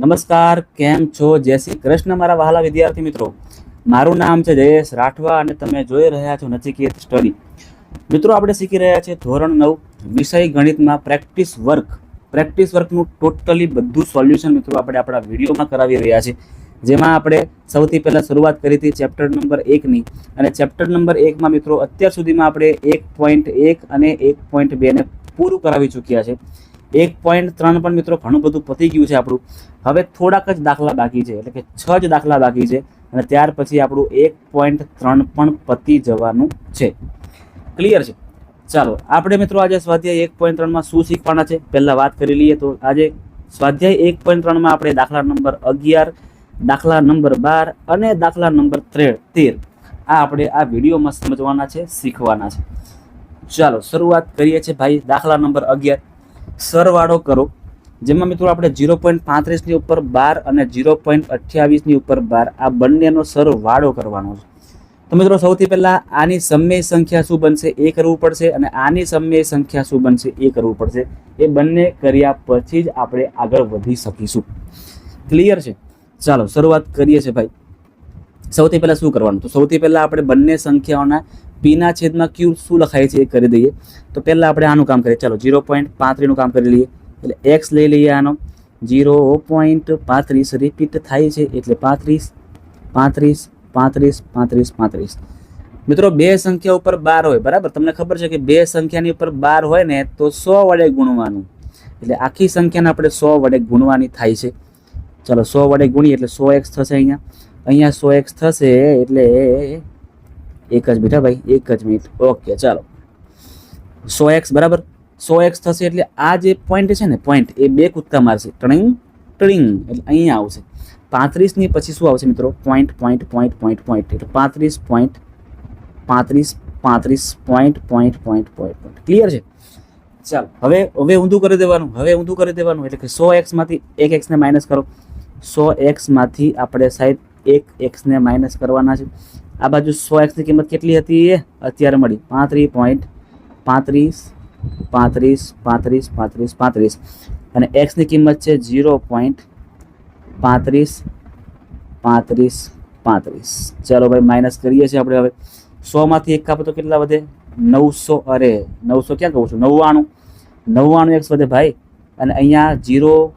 નમસ્કાર, કેમ છો? જય શ્રી કૃષ્ણ મારા વહાલા વિદ્યાર્થી મિત્રો. મારું નામ છે જયેશ રાઠવા અને તમે જોઈ રહ્યા છો નચિકેત સ્ટડી. મિત્રો, આપણે શીખી રહ્યા છીએ ધોરણ નવ, વિષય ગણિતમાં પ્રેક્ટિસ વર્ક. પ્રેક્ટિસ વર્કનું ટોટલી બધું સોલ્યુશન મિત્રો આપણે આપણા વિડીયોમાં કરાવી રહ્યા છીએ. જેમાં આપણે સૌથી પહેલાં શરૂઆત કરી હતી ચેપ્ટર નંબર એકની. અને ચેપ્ટર નંબર એકમાં મિત્રો, અત્યાર સુધીમાં આપણે એક પોઈન્ટ એક અને એક પોઈન્ટ બેને પૂરું કરાવી ચૂક્યા છે. એક પોઈન્ટ ત્રણ પણ મિત્રો ઘણું બધું પતી ગયું છે આપણું. હવે થોડાક જ દાખલા બાકી છે, એટલે કે છ જ દાખલા બાકી છે, અને ત્યાર પછી આપણું એક પોઈન્ટ ત્રણ પણ પતી જવાનું છે. ક્લિયર છે? ચાલો, આપણે મિત્રો આજે સ્વાધ્યાય એક પોઈન્ટ ત્રણમાં શું શીખવાના છે? પહેલાં વાત કરી લઈએ તો આજે સ્વાધ્યાય એક પોઈન્ટ ત્રણમાં આપણે દાખલા નંબર અગિયાર, દાખલા નંબર બાર અને દાખલા નંબર ત્રે. આ આપણે આ વિડીયોમાં સમજવાના છે, શીખવાના છે. ચાલો, શરૂઆત કરીએ છીએ ભાઈ દાખલા નંબર અગિયાર. સરવાળો કરો. જેમાં મિત્રો આપણે જીરો પોઈન્ટ પાંત્રીસની ઉપર બાર અને ઝીરો પોઈન્ટ અઠ્યાવીસની ઉપર બાર આ બંનેનો સરવાળો કરવાનો છે. તો મિત્રો સૌથી પહેલાં આની સમય સંખ્યા શું બનશે? એ કરવું પડશે અને આની સમય સંખ્યા શું બનશે? એ કરવું પડશે. એ બંને કર્યા પછી જ આપણે આગળ વધી શકીશું. ક્લિયર છે? ચાલો, શરૂઆત કરીએ છીએ ભાઈ. સૌથી પહેલાં શું કરવાનું? તો સૌથી પહેલાં આપણે બંને સંખ્યાઓના પીના છેદમાં ક્યુ શું લખાય છે એ કરી દઈએ. તો પહેલાં આપણે આનું કામ કરીએ. ચાલો, જીરો પોઈન્ટ પાંત્રીસનું કામ કરી લઈએ. એટલે એક્સ લઈ લઈએ આનો. જીરો પોઈન્ટ પાંત્રીસ રિપીટ થાય છે એટલે પાંત્રીસ પાંત્રીસ પાંત્રીસ પાંત્રીસ પાંત્રીસ. મિત્રો, બે સંખ્યા ઉપર બાર હોય, બરાબર? તમને ખબર છે કે બે સંખ્યાની ઉપર બાર હોય ને, તો સો વડે ગુણવાનું. એટલે આખી સંખ્યાને આપણે સો વડે ગુણવાની થાય છે. ચાલો, સો વડે ગુણીએ એટલે સો એક્સ થશે અહીંયા. અહીંયા સો એક્સ થશે એટલે એક જ બેટા ભાઈ, એક જ મિનિટ. ઓકે ચાલો. સો એક્સ બરાબર? સો એક્સ થશે એટલે આ જે પોઈન્ટ છે ને પોઈન્ટ એ બે કૂદકા મારશે. ટણિંગ ટણિંગ એટલે અહીંયા આવશે. પાંત્રીસની પછી શું આવશે મિત્રો? Point point point point point એટલે પાંત્રીસ પોઈન્ટ પાંત્રીસ પાંત્રીસ point point point point point clear છે? ચાલો, હવે હવે ઊંધું કરી દેવાનું, હવે ઊંધું કરી દેવાનું. એટલે કે સો એક્સમાંથી એક એક્સને માઇનસ કરો. સો એક્સમાંથી આપણે સાહેબ એક એક્સને માઇનસ કરવાના છે. આ બાજુ સો એક્સની કિંમત કેટલી હતી એ અત્યારે મળી. પાંત્રીસ પોઈન્ટ પાંત્રીસ પાંત્રીસ પાંત્રીસ પાંત્રીસ પાંત્રીસ. અને એક્સની કિંમત છે ઝીરો પોઈન્ટ પાંત્રીસ પાંત્રીસ પાંત્રીસ. ચાલો ભાઈ માઇનસ કરીએ છીએ આપણે હવે. સોમાંથી એક કાપો તો કેટલા વધે? નવસો, અરે, નવસો ક્યાં કહું છું? નવ્વાણું. નવ્વાણું એક્સ વધે ભાઈ. અને અહીંયા zero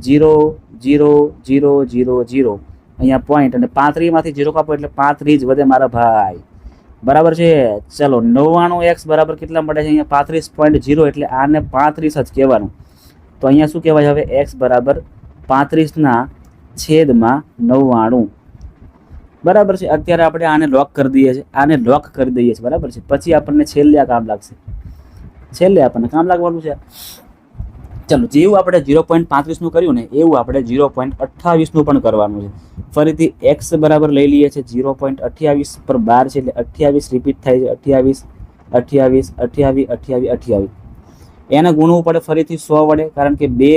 zero zero zero zero zero અહીંયા પોઈન્ટ અને પાંત્રીસમાંથી જીરો કાપો એટલે પાંત્રીસ વધે મારા ભાઈ. બરાબર છે? ચલો, નવ્વાણું એક્સ બરાબર કેટલા મળે છે? અહીંયા પાંત્રીસ પોઈન્ટ જીરો એટલે આને પાંત્રીસ જ કહેવાનું. તો અહીંયા શું કહેવાય? હવે એક્સ બરાબર પાંત્રીસના છેદમાં નવ્વાણું. બરાબર છે? અત્યારે આપણે આને લોક કરી દઈએ છીએ. આને લોક કરી દઈએ છીએ. બરાબર છે? પછી આપણને છેલ્લે આ કામ લાગશે. છેલ્લે આપણને કામ લાગવાનું છે. ચલો, જેવું આપણે ઝીરો પોઈન્ટ પાંત્રીસનું કર્યું ને, એવું આપણે ઝીરો પોઈન્ટ અઠ્ઠાવીસનું પણ કરવાનું છે. ફરીથી એક્સ બરાબર લઈ લઈએ છીએ ઝીરો પોઈન્ટ અઠ્યાવીસ પર બાર છે એટલે અઠ્યાવીસ રિપીટ થાય છે, અઠ્યાવીસ અઠ્યાવીસ અઠ્યાવીસ અઠ્યાવીસ અઠ્યાવીસ. એને ગુણવું પડે ફરીથી સો વડે, કારણ કે બે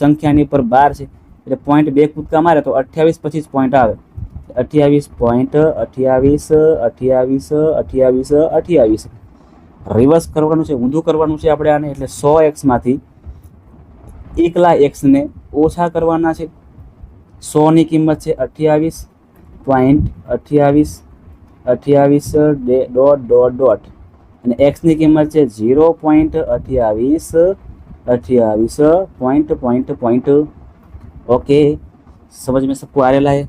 સંખ્યાની પર બાર છે, એટલે પોઈન્ટ બે કૂદકા મારે તો અઠ્યાવીસ પછી જ પોઈન્ટ આવે. અઠ્યાવીસ પોઈન્ટ અઠ્યાવીસ અઠ્યાવીસ અઠ્યાવીસ અઠ્યાવીસ. રિવર્સ કરવાનું છે, ઊંધું કરવાનું છે આપણે આને, એટલે સો એક્સમાંથી એકલા એક્સને ઓછા કરવાના છે. સોની કિંમત છે અઠ્યાવીસ પોઈન્ટ અઠ્યાવીસ અઠ્યાવીસ ડોટ ડોટ ડોટ. અને એક્સની કિંમત છે ઝીરો પોઈન્ટ અઠ્યાવીસ અઠ્યાવીસ પોઈન્ટ પોઈન્ટ પોઈન્ટ. ઓકે, સમજ મેં સબકો આરેલા હે.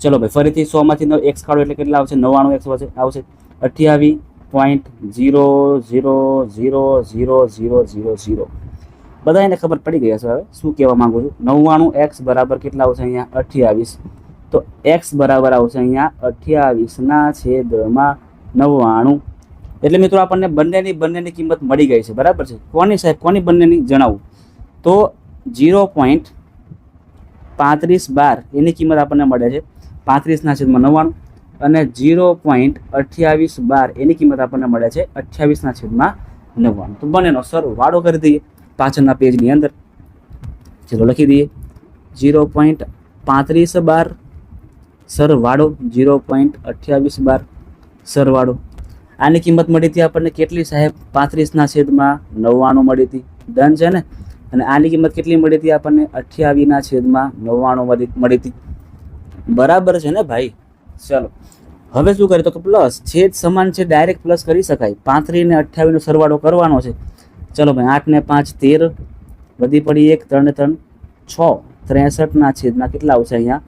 ચલો ભાઈ, ફરીથી સોમાંથી નવ એક્સ કાઢો એટલે કેટલા આવશે? નવ્વાણું એક્સ આવશે. અઠ્યાવીસ point zero zero zero zero zero zero zero. બધાને ખબર પડી ગઈ હશે હવે. શું કહેવા માંગુ છું? નવ્વાણું એક્સ બરાબર કેટલા આવશે અહીંયા? અઠ્યાવીસ. તો એક્સ બરાબર આવશે અહીંયા અઠ્યાવીસના છેદમાં નવ્વાણું. એટલે મિત્રો આપણને બંનેની બંનેની કિંમત મળી ગઈ છે. બરાબર છે? કોની સાહેબ? કોની બંનેની? જણાવું. તો ઝીરો પોઈન્ટ પાંત્રીસ બાર એની કિંમત આપણને મળે છે. પાંત્રીસના છેદમાં નવ્વાણું અને ઝીરો પોઈન્ટ અઠ્યાવીસ બાર એની કિંમત આપણને મળે છે અઠ્યાવીસના છેદમાં નવ્વાણું. તો બંનેનો સરવાળો કરી દઈએ. પાછળના પેજની અંદર. ચલો લખી દઈએ. ઝીરો પોઈન્ટ પાંત્રીસ બાર સરવાળો. ઝીરો પોઈન્ટ અઠ્યાવીસ બાર સરવાળો. આની કિંમત મળી હતી આપણને કેટલી સાહેબ? પાંત્રીસના છેદમાં નવ્વાણું મળી હતી. ડન છે ને? અને આની કિંમત કેટલી મળી હતી આપણને? અઠ્યાવીસના છેદમાં નવ્વાણું મળી હતી. બરાબર છે ને ભાઈ? ચલો. હવે શું કરીએ તો કે પ્લસ છેદ સમાન છે ડાયરેક્ટ પ્લસ કરી શકાય. પાંત્રીસ ને અઠ્યાવીસનો સરવાળો કરવાનો છે. ચલો ભાઈ, આઠ ને પાંચ, તેર. વધી પડી એક, ત્રણ ત્રણ. છ ત્રેસઠના છેદમાં કેટલા આવશે અહીંયા?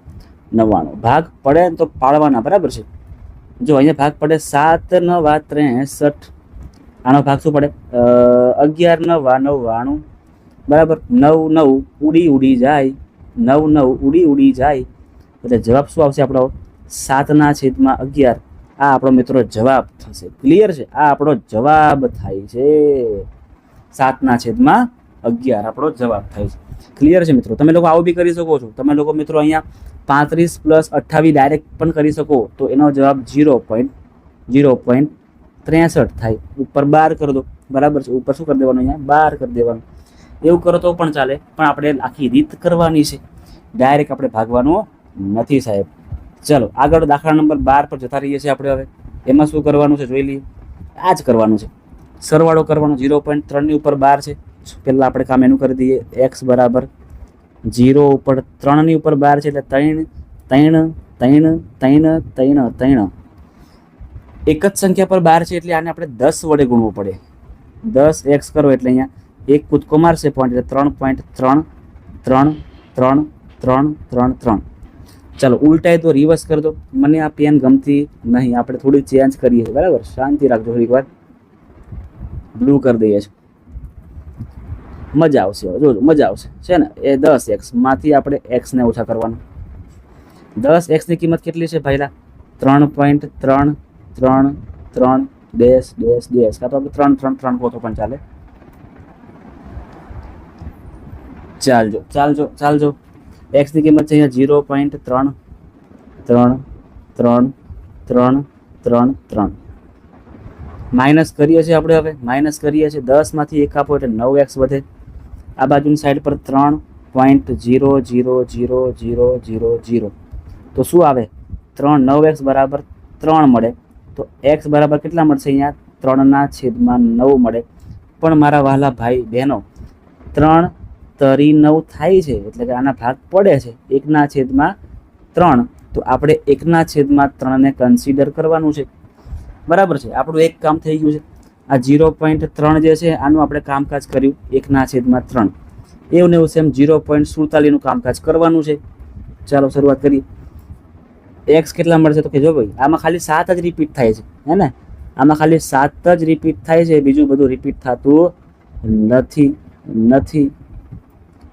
નવ્વાણું. ભાગ પડે તો પાડવાના, બરાબર છે? જો અહીંયા ભાગ પડે સાત નવા ત્રેસઠ. આનો ભાગ શું પડે? અગિયાર નવા નવ્વાણું. બરાબર? નવ નવ ઉડી ઉડી જાય. નવ નવ ઉડી ઉડી જાય. એટલે જવાબ શું આવશે આપણો? સાતના છેદમાં અગિયાર. આ આપણો મિત્રો જવાબ થશે. ક્લિયર છે? આ આપણો જવાબ થાય છે. સાતના છેદમાં અગિયાર. આપણો જવાબ થાય છે. ક્લિયર છે મિત્રો? તમે લોકો આવું બી કરી શકો છો. તમે લોકો મિત્રો અહીંયા પાંત્રીસ પ્લસ અઠ્ઠાવીસ ડાયરેક્ટ પણ કરી શકો. તો એનો જવાબ ઝીરો પોઈન્ટ ઝીરો પોઈન્ટ ત્રેસઠ થાય. ઉપર બાર કરી દો. બરાબર છે? ઉપર શું કરી દેવાનું અહીંયા? બાર કરી દેવાનું. એવું કરો તો પણ ચાલે. પણ આપણે આખી રીત કરવાની છે. ડાયરેક્ટ આપણે ભાગવાનું નથી સાહેબ. ચલો, આગળ દાખલા નંબર બાર પર જતા રહીએ છીએ આપણે હવે. એમાં શું કરવાનું છે? જોઈ લઈએ. આ જ કરવાનું છે. સરવાળો કરવાનો ઝીરો પોઈન્ટ ત્રણની ઉપર બાર છે. પહેલાં આપણે કામ એનું કરી દઈએ. એક્સ બરાબર જીરો ઉપર ત્રણની ઉપર બાર છે એટલે ત્રણ ત્રણ ત્રણ ત્રણ ત્રણ ત્રણ. એક જ સંખ્યા પર બાર છે એટલે આને આપણે દસ વડે ગુણવું પડે. દસ એક્સ કરો એટલે અહીંયા એક કૂદકો મારશે પોઈન્ટ એટલે ત્રણ પોઈન્ટ ત્રણ ત્રણ ત્રણ ત્રણ ત્રણ ત્રણ. ચાલો, ઉલટાય તો રિવર્સ કરી દો. મને આ પેન ગમતી નહીં. આપણે થોડી ચેન્જ કરીએ. બરાબર? શાંતિ રાખજો. થોડીક વાર. બ્લુ કરી દઈએ છીએ. મજા આવશે જોજો, મજા આવશે. છે ને? એ દસ એક્સમાંથી આપણે એક્સને ઓછા કરવાનું. દસ એક્સની કિંમત કેટલી છે ભાઈલા? ત્રણ પોઈન્ટ ત્રણ ત્રણ ત્રણ, ડેશ ડેશ ડેશ. કાં તો આપણે ત્રણ ત્રણ ત્રણ કહો પણ ચાલે. ચાલજો ચાલજો ચાલજો. એક્સની કિંમત છે અહીંયા ઝીરો પોઈન્ટ ત્રણ ત્રણ ત્રણ ત્રણ ત્રણ ત્રણ. માઇનસ કરીએ છીએ આપણે હવે, માઇનસ કરીએ છીએ દસમાંથી એક આપો એટલે નવ એક્સ વધે. આ બાજુની સાઈડ પર ત્રણ point zero zero zero zero zero zero. તો શું આવે? ત્રણ, નવ એક્સ બરાબર ત્રણ મળે. તો એક્સ બરાબર કેટલા મળશે અહીંયા? ત્રણના છેદમાં નવ મળે. પણ મારા વહાલા ભાઈ બહેનો, ત્રણ તરી નવ થાય છે, એટલે કે આના ભાગ પડે છે. એકના છેદમાં ત્રણ. તો આપણે એકના છેદમાં ત્રણને કન્સિડર કરવાનું છે. બરાબર છે. આપણું એક કામ થઈ ગયું છે. આ ઝીરો પોઈન્ટ ત્રણ જે છે, આનું આપણે કામકાજ કર્યું. એકના છેદમાં ત્રણ. એવું ને એવું સેમ ઝીરો પોઈન્ટ સુડતાલીસનું કામકાજ કરવાનું છે. ચાલો શરૂઆત કરીએ. એક્સ કેટલા મળશે તો કે જો ભાઈ. આમાં ખાલી સાત જ રિપીટ થાય છે. હે ને? આમાં ખાલી સાત જ રિપીટ થાય છે. બીજું બધું રિપીટ થતું નથી. નથી.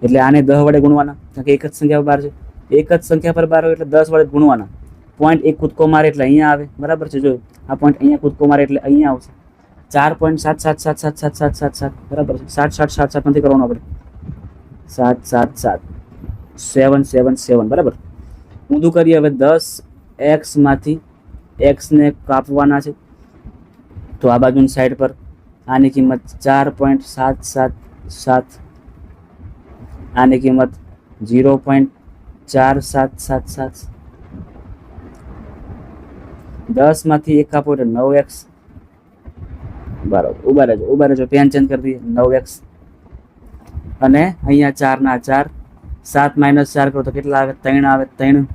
એટલે આને દસ વડે ગુણવાના. કારણ કે એક જ સંખ્યા બાર છે. એક જ સંખ્યા પર બાર હોય એટલે દસ વડે ગુણવાના. પોઈન્ટ એક કૂદકો મારે એટલે અહીંયા આવે બરાબર છે જો આ પોઈન્ટ અહીંયા કૂદકો મારે એટલે અહીંયા આવશે ચાર પોઈન્ટ સાત સાત સાત સાત સાત સાત સાત સાત બરાબર છે સાત સાત સાત સાત નથી કરવાનું આપણે સાત સાત સાત સેવન સેવન સેવન બરાબર ઊંધું કરીએ હવે દસ એક્સમાંથી એક્સને કાપવાના છે તો આ બાજુની સાઈડ પર આની કિંમત ચાર પોઈન્ટ સાત સાત સાત આની કિંમત ઝીરો પોઈન્ટ ચાર સાત સાત સાત દસમાંથી એક કાપો એટલે નવ એક્સ બરાબર, ઊભા રહેજો ઊભા રહેજો પેન ચેન્જ કરી દઈએ, નવ એક્સ અને અહીંયા ચારના ચાર, સાત માઇનસ ચાર કરો તો કેટલા આવે? ત્રણ આવે, ત્રણ.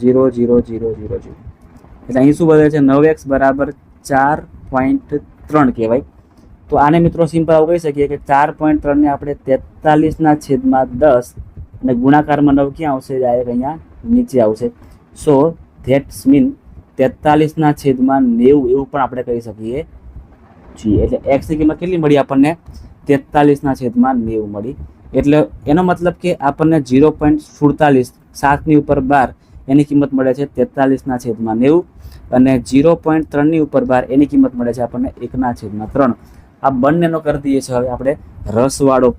Zero zero zero zero zero. એટલે અહીં શું બદલે છે? નવ એક્સ બરાબર ચાર પોઈન્ટ ત્રણ કહેવાય. તો આને મિત્રો સિમ્પલ આવું કહી શકીએ કે ચાર પોઈન્ટ ત્રણને આપણે તેતાલીસના છેદમાં દસ અને ગુણાકારમાં નવ ક્યાં આવશે? ડાયરેક્ટ અહીંયા નીચે આવશે. સો ધેટ્સ મીન તેતાલીસના છેદમાં નેવું એવું પણ આપણે કહી શકીએ છીએ. એટલે એક્સની કિંમત કેટલી મળી આપણને? તેતાલીસના છેદમાં નેવું મળી. એટલે એનો મતલબ કે આપણને ઝીરો પોઈન્ટ સુડતાલીસ સાતની ઉપર બાર એની કિંમત મળે છે તેતાલીસના છેદમાં નેવું અને ઝીરો પોઈન્ટ ત્રણની ઉપર બાર એની કિંમત મળે છે આપણને એકના છેદમાં ત્રણ. આ બંનેનો કરી દઈએ છીએ હવે આપણે રસવાળો.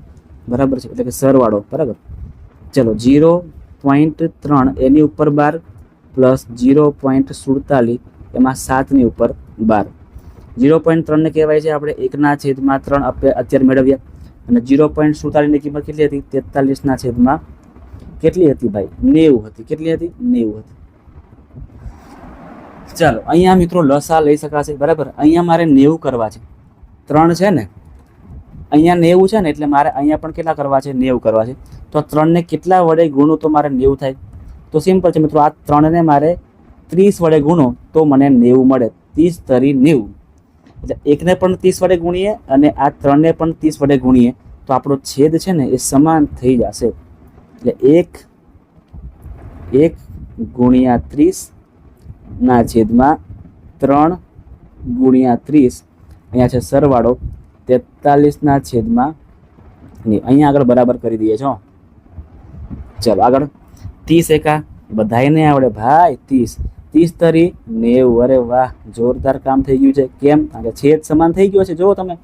બરાબર છે? એટલે કે સરવાળો. બરાબર? ચલો, ઝીરો પોઈન્ટ ત્રણ એની ઉપર બાર પ્લસ જીરો પોઈન્ટ સુડતાલીસ એમાં સાતની ઉપર બાર. જીરો પોઈન્ટ ત્રણને કહેવાય છે. આપણે એકના છેદમાં ત્રણ અત્યારે મેળવ્યા. અને જીરો પોઈન્ટ સુડતાલીસની કિંમત કેટલી હતી? તેતાલીસના છેદમાં કેટલી હતી ભાઈ? નેવું હતી. કેટલી હતી? નેવું હતી. ચાલો, અહીંયા મિત્રો લસા લઈ શકાશે, બરાબર? અહીંયા મારે નેવું કરવા છે. ત્રણ છે ને? અહીંયા નેવું છે ને? એટલે મારે અહીંયા પણ કેટલા કરવા છે? નેવું કરવા છે. તો ત્રણને કેટલા વડે ગુણો તો મારે નેવું થાય? તો સિમ્પલ છે મિત્રો, આ ત્રણને મારે ત્રીસ વડે ગુણો તો મને નેવું મળે. ત્રીસ તરી નેવું. એટલે એકને પણ ત્રીસ વડે ગુણીએ અને આ ત્રણને પણ ત્રીસ વડે ગુણીએ તો આપણો છેદ છે ને એ સમાન થઈ જશે. એટલે એક એક ગુણ્યા ત્રીસના છેદમાં ત્રણ ગુણ્યા ત્રીસ. અહીંયા છે સરવાળો તેતાલીસના છેદમાં અહીંયા આગળ બરાબર કરી દઈએ છો ચલો આગળ. ત્રીસ એકા? બધાને આવડે. ભાઈ, ત્રીસ. ત્રીસ તરી નેવું. અરે વાહ, જોરદાર કામ થઈ ગયું છે. કેમ? કારણ કે છેદ સમાન થઈ ગયો છે. જુઓ તમે.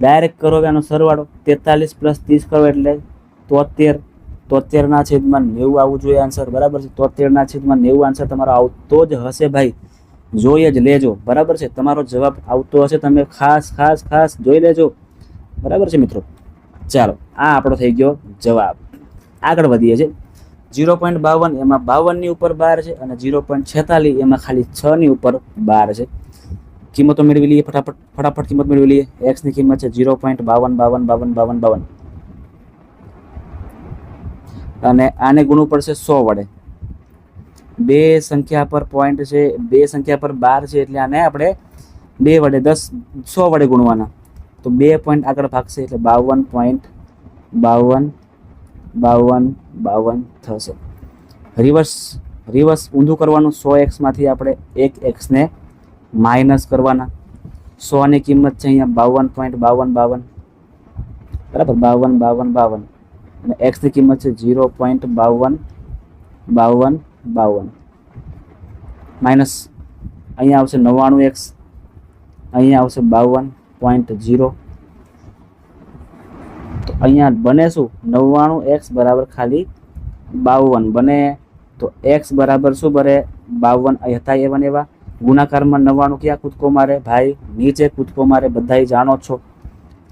ડાયરેક્ટ કરો કે આનો સરવાળો? તેતાલીસ પ્લસ ત્રીસ કરો એટલે તોતેર. તોતેરના છેદમાં નેવું આવવું જોઈએ આન્સર બરાબર છે? તોતેરના છેદમાં નેવું આન્સર તમારો આવતો જ હશે ભાઈ. જોઈ જ લેજો. બરાબર છે? તમારો જવાબ આવતો હશે. તમે ખાસ ખાસ ખાસ જોઈ લેજો. બરાબર છે મિત્રો? ચાલો, આ આપણો થઈ ગયો જવાબ. આગળ વધીએ છે જીરો પોઈન્ટ બાવન એમાં બાવનની ઉપર બાર છે અને જીરો પોઈન્ટ છેતાલીસ એમાં ખાલી છની ઉપર બાર છે. કિંમતો મેળવી લઈએ ફટાફટ ફટાફટ કિંમત મેળવી લઈએ. એક્સની કિંમત છે જીરો પોઈન્ટ બાવન બાવન બાવન બાવન બાવન. અને આને ગુણવું પડશે સો વડે. બે સંખ્યા પર પોઈન્ટ છે, બે સંખ્યા પર બાર છે એટલે આને આપણે બે વડે દસ, સો વડે ગુણવાના. તો બે પોઈન્ટ આગળ ભાગશે એટલે બાવન પોઈન્ટ બાવન બાવન બાવન થશે. રિવર્સ રિવર્સ ઊંધું કરવાનું સો એક્સમાંથી આપણે એક એક્સને માઇનસ કરવાના. સોની કિંમત છે અહીંયા બાવન પોઈન્ટ બાવન બાવન. બરાબર? બાવન બાવન બાવન. અને એક્સની કિંમત છે ઝીરો પોઈન્ટ બાવન બાવન બાવન. માઇનસ અહીંયા આવશે નવ્વાણું એક્સ. અહીંયા આવશે બાવન પોઈન્ટ ઝીરો. અહીંયા બને શું? નવ્વાણું એક્સ બરાબર ખાલી બાવન બને. તો એક્સ બરાબર શું બને? બાવન. હતા એવન એવા? ગુણાકારમાં નવ્વાણું ક્યાં કૂદકો મારે? ભાઈ, નીચે કૂદકો મારે, બધાય જાણો છો.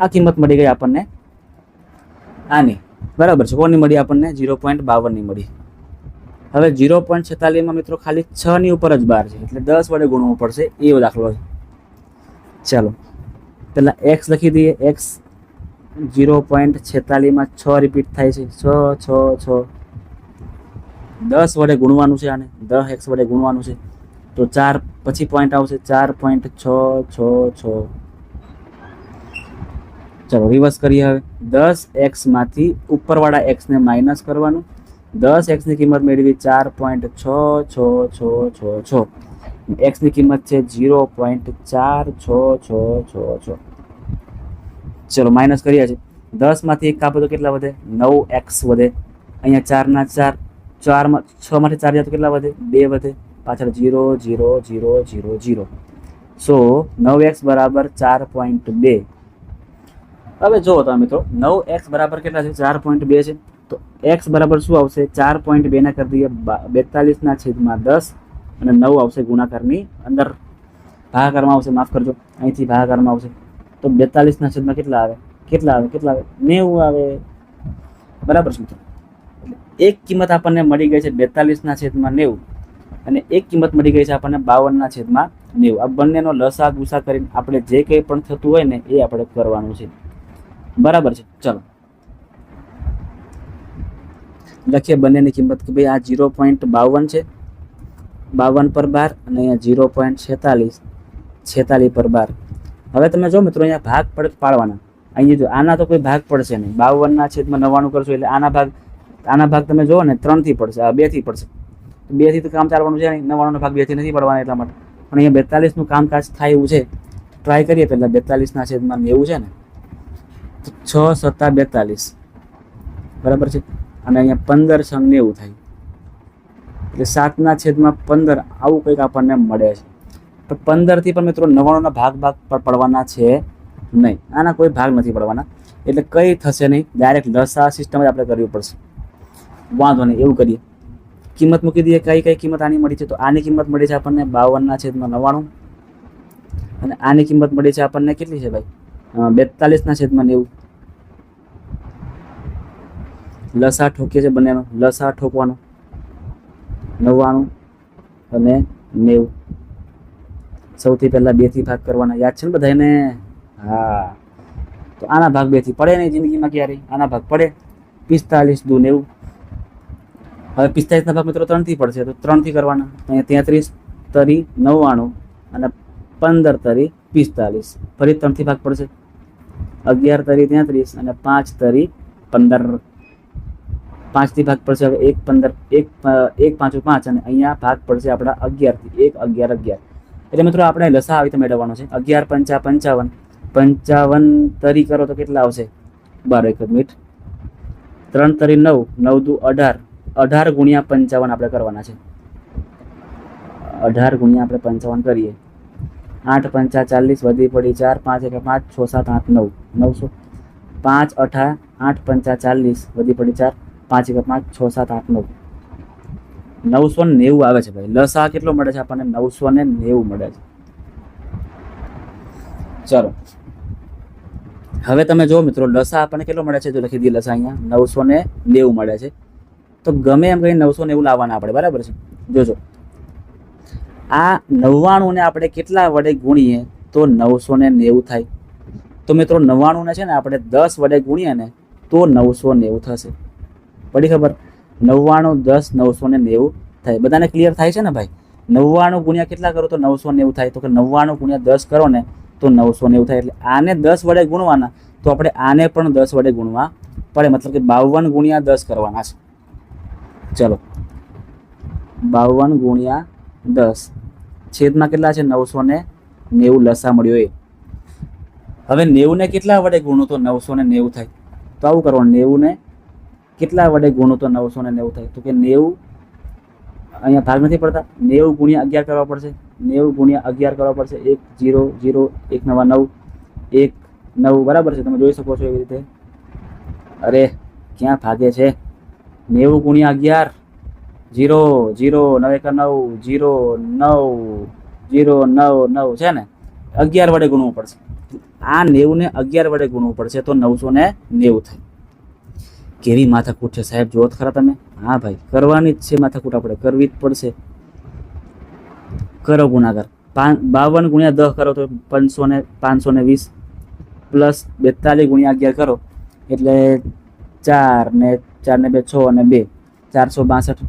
આ કિંમત મળી ગઈ આપણને. આની. બરાબર છે. કોની મળી આપણને? ઝીરો પોઈન્ટ બાવનની મળી. હવે ઝીરો પોઈન્ટ છેતાલીસમાં મિત્રો ખાલી છ ની ઉપર જ બાર છે. એટલે દસ વડે ગુણવું પડશે. એવો દાખલો છે. ચાલો. પહેલાં એક્સ લખી દઈએ. એક્સ ઝીરો પોઈન્ટ છેતાલીસમાં છ રિપીટ થાય છે. છ છ છ. દસ વડે ગુણવાનું છે આને. દસ એક્સ વડે ગુણવાનું છે. તો ચાર, પછી પોઈન્ટ આવશે ચાર પોઈન્ટ છ છ છ. ચલો રિવર્સ કરીએ હવે. દસ એક્સમાંથી ઉપરવાળા એક્સને માઇનસ કરવાનું. દસ એક્સની કિંમત મેળવી ચાર પોઈન્ટ છ છ છ છ. છ એક્સની કિંમત છે ઝીરો પોઈન્ટ ચાર, છ છ છ છ. ચલો માઇનસ કરીએ છીએ. દસમાંથી એક કાપો તો કેટલા વધે? નવ એક્સ વધે. અહીંયા ચારના ચાર, ચારમાં, છમાંથી ચાર જાય તો કેટલા વધે? બે વધે. પાછળ zero zero zero zero zero સો નવ એક્સ બરાબર ચાર પોઈન્ટ બે. હવે જુઓ તમે મિત્રો, નવ એક્સ બરાબર કેટલા છે? ચાર પોઈન્ટ બે છે. તો એક્સ બરાબર શું આવશે? ચાર પોઈન્ટ બેના કરી દઈએ બેતાલીસના છેદમાં દસ અને નવ આવશે ગુણાકારની અંદર. ભાગાકારમાં આવશે, માફ કરજો. અહીંથી ભાગાકારમાં આવશે. તો બેતાલીસના છેદમાં કેટલા આવે? કેટલા આવે? કેટલા આવે? નેવું આવે. બરાબર છે મિત્રો? એક કિંમત આપણને મળી ગઈ છે બેતાલીસના છેદમાં નેવું અને એક કિંમત મળી ગઈ છે આપણને બાવનના છેદમાં નેવું. આ બંનેનો લસા ગુસા કરીને આપણે જે કંઈ પણ થતું હોય ને એ આપણે કરવાનું છે. બરાબર છે? ચલો. લખીએ બંનેની કિંમત કે ભાઈ આ જીરો પોઈન્ટ બાવન છે. બાવન પર બાર અને અહીંયા જીરો પોઈન્ટ છેતાલીસ. છેતાલીસ પર બાર. હવે તમે જો મિત્રો અહીંયા ભાગ પડ, પાડવાના. અહીંયા જો આના તો કોઈ ભાગ પડશે નહીં. બાવનના છેદમાં નવ્વાણું કરશો એટલે આના ભાગ આના ભાગ તમે જુઓ ને, ત્રણથી પડશે. આ બેથી પડશે. બેથી તો કામ ચાલવાનું છે નહીં. નવ્વાણુંનો ભાગ બેથી નથી પડવાના એટલા માટે. પણ અહીંયા બેતાલીસનું કામકાજ થાય એવું છે. ટ્રાય કરીએ પહેલાં બેતાલીસના છેદમાં નેવું છે ને. તો છ સત્તા બેતાલીસ. બરાબર છે? અને અહીંયા પંદર સંગ નેવું થાય. એટલે સાતના છેદમાં પંદર આવું કંઈક આપણને મળે છે. પણ પંદરથી પણ મિત્રો નવ્વાણુંના ભાગ ભાગ પર પડવાના છે નહીં. આના કોઈ ભાગ નથી પડવાના. એટલે કંઈ થશે નહીં. ડાયરેક્ટ લસા સિસ્ટમ જ આપણે કરવી પડશે. વાંધો નહીં, એવું કરીએ. કિંમત મૂકી દઈએ. કઈ કઈ કિંમત આની મળી છે? તો આની કિંમત મળી છે આપણને બાવનના છેદમાં નવ્વાણું. અને આની કિંમત મળી છે આપણને કેટલી છે ભાઈ? બેતાલીસના છેદમાં નેવું. લસા ઠોકીએ છે બંનેનો. લસા ઠોકવાનો. નવ્વાણું અને નેવું. સૌથી પહેલાં બેથી ભાગ કરવાના. યાદ છે ને બધાને હા. તો આના ભાગ બેથી પડે નહીં જિંદગીમાં ક્યારેય? આના ભાગ પડે. પિસ્તાલીસ દુ નેવું. હવે પિસ્તાલીસના ભાગ મિત્રો ત્રણથી પડશે. તો ત્રણથી કરવાના. અહીંયા તેત્રીસ તરી નવ્વાણું અને પંદર તરી પિસ્તાલીસ. ફરી ત્રણથી ભાગ પડશે. અગિયાર તરી તેત્રીસ અને પાંચ તરી પંદર. પાંચથી ભાગ પડશે. હવે એક પંદર, એક એક, પાંચું પાંચ અને અહીંયા ભાગ પડશે આપણા અગિયારથી. એક, અગિયાર અગિયાર. એટલે મિત્રો આપણે લસા આવી રીતે મેળવવાનો છે. અગિયાર, પંચા, પંચાવન. પંચાવન તરી કરો તો કેટલા આવશે? બાર એક મિનિટ. ત્રણ તરી નવ નવ દુ અઢાર. અઢાર ગુણ્યા પંચાવન આપણે કરવાના છે. અઢાર ગુણ્યા આપણે પંચાવન કરીએ. આઠ, પંચા, ચાલીસ, વધી પડી ચાર, પાંચ, એક, પાંચ, છ, સાત, આઠ, નવ. નવસો પાંચ અઠા આઠ, પંચા, ચાલીસ, વધી પડી ચાર, પાંચ, એક, પાંચ, છ, સાત, આઠ, નવ. નવસો ને નેવું આવે છે ભાઈ. લસા કેટલો મળે છે આપણને? નવસો ને નેવું મળે છે. ચલો. હવે તમે જો મિત્રો, લસા આપણને કેટલો મળે છે? જો લખી દઈએ લસા અહીંયા. નવસો ને નેવું મળે છે. તો ગમે એમ કહીને નવસો નેવું લાવવાના આપણે, બરાબર છે? જોજો. આ નવ્વાણુંને આપણે કેટલા વડે ગુણીએ તો નવસો ને નેવું થાય. તો મિત્રો, નવ્વાણુંને છે ને આપણે દસ વડે ગુણીએ ને તો નવસો નેવું થશે. પડી ખબર? નવ્વાણું, દસ, નવસો ને નેવું થાય. બધાને ક્લિયર થાય છે ને ભાઈ? નવ્વાણું ગુણ્યા કેટલા કરો તો નવસો નેવું થાય. તો કે નવ્વાણું ગુણ્યા દસ કરો ને તો નવસો નેવું થાય. એટલે આને દસ વડે ગુણવાના તો આપણે આને પણ દસ વડે ગુણવા પડે. મતલબ કે બાવન ગુણ્યા દસ કરવાના છે. ચલો. બાવન ગુણ્યા દસ. છેદમાં કેટલા છે? નવસો ને નેવું લસા મળ્યો એ હવે નેવું ને કેટલા વડે ગુણો તો નવસો ને નેવું થાય? તો આવું કરવાનું. નેવું ને કેટલા વડે ગુણો તો નવસો ને નેવું થાય? તો કે નેવું અહીંયા ભાગ નથી પડતા. નેવું ગુણ્યા અગિયાર કરવા પડશે. નેવું ગુણ્યા અગિયાર કરવા પડશે. એક જીરો જીરો, એક નવા નવ, એક નવ. બરાબર છે? તમે જોઈ શકો છો એવી રીતે. અરે, ક્યાં ભાગે છે? નેવું ગુણ્યા અગિયાર, જીરો જીરો, નવ એક નવ, જીરો નવ જીરો, નવ નવ છે ને? અગિયાર વડે ગુણવું પડશે. આ નેવું ને અગિયાર વડે ગુણવું પડશે તો નવસો ને નેવું થાય. કેવી માથાકૂટ છે? સાહેબ જોત ખરા તમે. હા ભાઈ, કરવાની જ છે માથાકૂટ આપણે. કરવી જ પડશે. કરો ગુણાકાર બાવન ગુણ્યા દસ કરો તો પાંચસો ને પાંચસો ને વીસ પ્લસ બેતાલીસ ગુણ્યા અગિયાર કરો. એટલે ચાર ને ચાર ને બે, છ અને બે. ચારસો બાસઠ.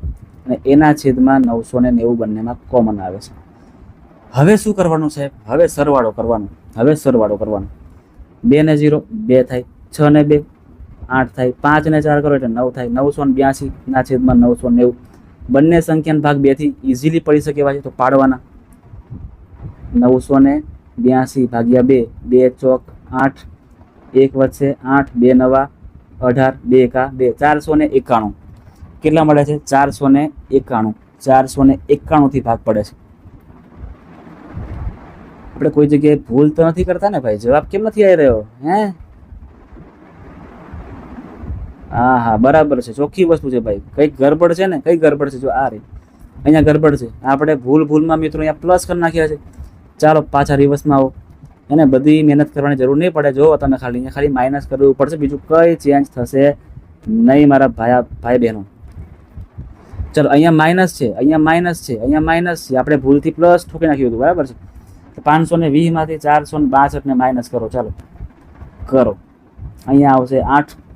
અને એના છેદમાં નવસો ને નેવું બંનેમાં કોમન આવે છે. હવે શું કરવાનું સાહેબ? હવે સરવાળો કરવાનો. હવે સરવાળો કરવાનો. બે ને ઝીરો બે થાય. છ ને બે. આઠ થાય, પાંચ ને ચાર કરો એટલે નવ થાય. નવસો ને બ્યાસી ના છેદમાં નવસો નેવું. બંને સંખ્યાનો ભાગ બેથી ઇઝીલી પડી શકે એવા છે તો પાડવાના. નવસો ને બ્યાસી ભાગ્યા બે બે ચોક આઠ. એક વચ્ચે આઠ, બે નવા, અઢાર, બે એકા, બે. ચારસો ને એકાણું. કેટલા મળે છે? ચારસો ને એકાણું. ચારસો ને એકાણુંથી ભાગ પડે છે. આપણે કોઈ જગ્યાએ ભૂલ તો નથી કરતા ને ભાઈ? જવાબ કેમ નથી આવી રહ્યો? હે? હા હા, બરાબર છે. ચોખ્ખી વસ્તુ છે ભાઈ. કંઈક ગરબડ છે ને કઈ ગરબડ છે. જો આ રહી અહીંયા ગરબડ છે. આપણે ભૂલ ભૂલમાં મિત્રો અહીંયા પ્લસ કરી નાખ્યા છે. ચાલો પાછા રિવર્સમાં આવો. એને બધી મહેનત કરવાની જરૂર નહીં પડે. જો તમે ખાલી અહીંયા ખાલી માઇનસ કરવું પડશે બીજું કઈ ચેન્જ થશે નહીં મારા ભાયા, ભાઈ બહેનો. ચલો, અહીંયા માઇનસ છે, અહીંયા માઇનસ છે, અહીંયા માઇનસ છે. આપણે ભૂલથી પ્લસ ઠોકી નાખ્યું હતું, બરાબર છે? તો પાંચસો ને વીસમાંથી ચારસો ને બાસઠને માઇનસ કરો. ચાલો, કરો. અહીંયા આવશે આઠ.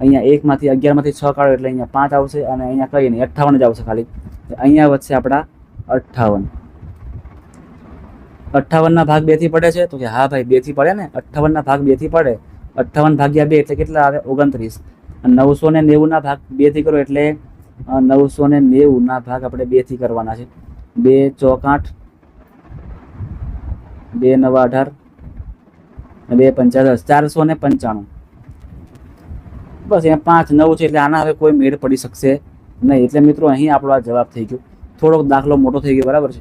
અહીંયા એકમાંથી અગિયારમાંથી છ કાઢો એટલે અહીંયા પાંચ આવશે અને અહીંયા કઈ નહીં અઠ્ઠાવન જ આવશે ખાલી. અહીંયા વધશે આપણા અઠ્ઠાવન. અઠ્ઠાવનના ભાગ બેથી પડે છે? તો કે હા ભાઈ, બેથી પડે ને? અઠ્ઠાવનના ભાગ બેથી પડે. અઠ્ઠાવન ભાગ્યા બે એટલે કેટલા આવે? ઓગણત્રીસ. નવસો ને નેવુંના ભાગ બેથી કરો એટલે નવસો ને નેવુંના ભાગ આપણે બેથી કરવાના છે. બે ચોક આઠ, બે નવા અઢાર બે પંચાદસ ચારસો ને પંચાણું. બસ અહીંયા પાંચ નવ છે એટલે આના હવે કોઈ મેળ પડી શકશે નહીં. એટલે મિત્રો અહીં આપણો આ જવાબ થઈ ગયો. થોડોક દાખલો મોટો થઈ ગયો, બરાબર છે?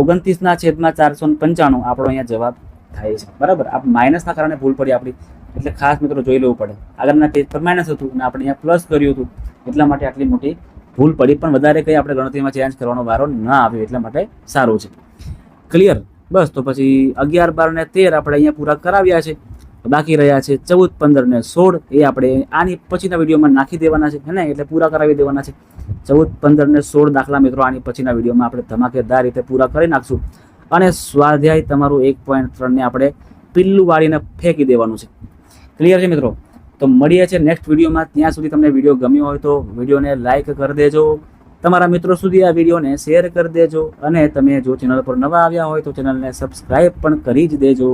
ઓગણત્રીસના છેદમાં ચારસો પંચાણું આપણો અહીંયા જવાબ થાય છે. બરાબર? આ માઇનસના કારણે ભૂલ પડી આપણી. એટલે ખાસ મિત્રો જોઈ લેવું પડે. આગળના પેજ પર માઇનસ હતું અને આપણે અહીંયા પ્લસ કર્યું હતું. એટલા માટે આટલી મોટી ભૂલ પડી. પણ વધારે કંઈ આપણે ગણતરીમાં ચેન્જ કરવાનો વારો ના આવ્યો એટલા માટે સારું છે. ક્લિયર બસ, તો પછી અગિયાર, બાર ને તેર આપણે અહીંયા પૂરા કરાવ્યા છે. બાકી રહ્યા છે ચૌદ, પંદર ને સોળ. એ આપણે આની પછીના વિડીયોમાં નાખી દેવાના છે ને? એટલે પૂરા કરાવી દેવાના છે. ચૌદ, પંદર ને સોળ દાખલા મિત્રો, આની પછીના વિડીયોમાં આપણે ધમાકેદાર રીતે પૂરા કરી નાખશું. અને સ્વાધ્યાય તમારું એક પોઈન્ટ ત્રણને આપણે પિલ્લું વાળીને ફેંકી દેવાનું છે. ક્લિયર છે મિત્રો? તો મળીએ છીએ નેક્સ્ટ વિડીયોમાં. ત્યાં સુધી તમને વીડિયો ગમ્યો હોય તો વિડીયોને લાઇક કરી દેજો. તમારા મિત્રો સુધી આ વિડીયોને શેર કરી દેજો. અને તમે જો ચેનલ પર નવા આવ્યા હોય તો ચેનલને સબસ્ક્રાઈબ પણ કરી જ દેજો.